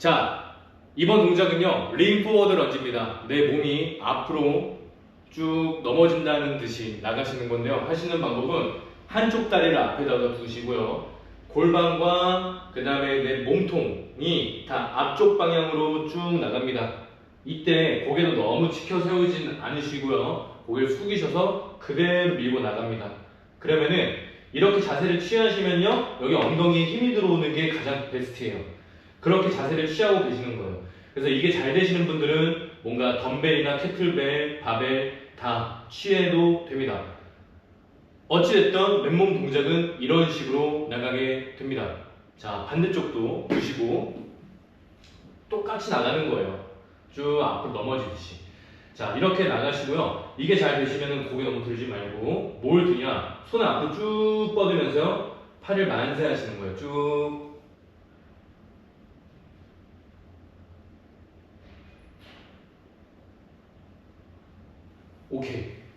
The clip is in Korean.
자, 이번 동작은요, 링 포워드 런지입니다. 내 몸이 앞으로 쭉 넘어진다는 듯이 나가시는 건데요. 하시는 방법은 한쪽 다리를 앞에다가 두시고요. 골반과 그 다음에 내 몸통이 다 앞쪽 방향으로 쭉 나갑니다. 이때 고개도 너무 치켜 세우진 않으시고요. 고개를 숙이셔서 그대로 밀고 나갑니다. 그러면은 이렇게 자세를 취하시면요. 여기 엉덩이에 힘이 들어오는 게 가장 베스트예요. 그렇게 자세를 취하고 계시는 거예요. 그래서 이게 잘 되시는 분들은 뭔가 덤벨이나 캐틀벨, 바벨 다 취해도 됩니다. 어찌됐든 맨몸 동작은 이런 식으로 나가게 됩니다. 자, 반대쪽도 보시고 똑같이 나가는 거예요. 쭉 앞으로 넘어지듯이. 자, 이렇게 나가시고요. 이게 잘 되시면 고개 너무 들지 말고 뭘 드냐? 손을 앞으로 쭉 뻗으면서 팔을 만세 하시는 거예요. 쭉. 오케이.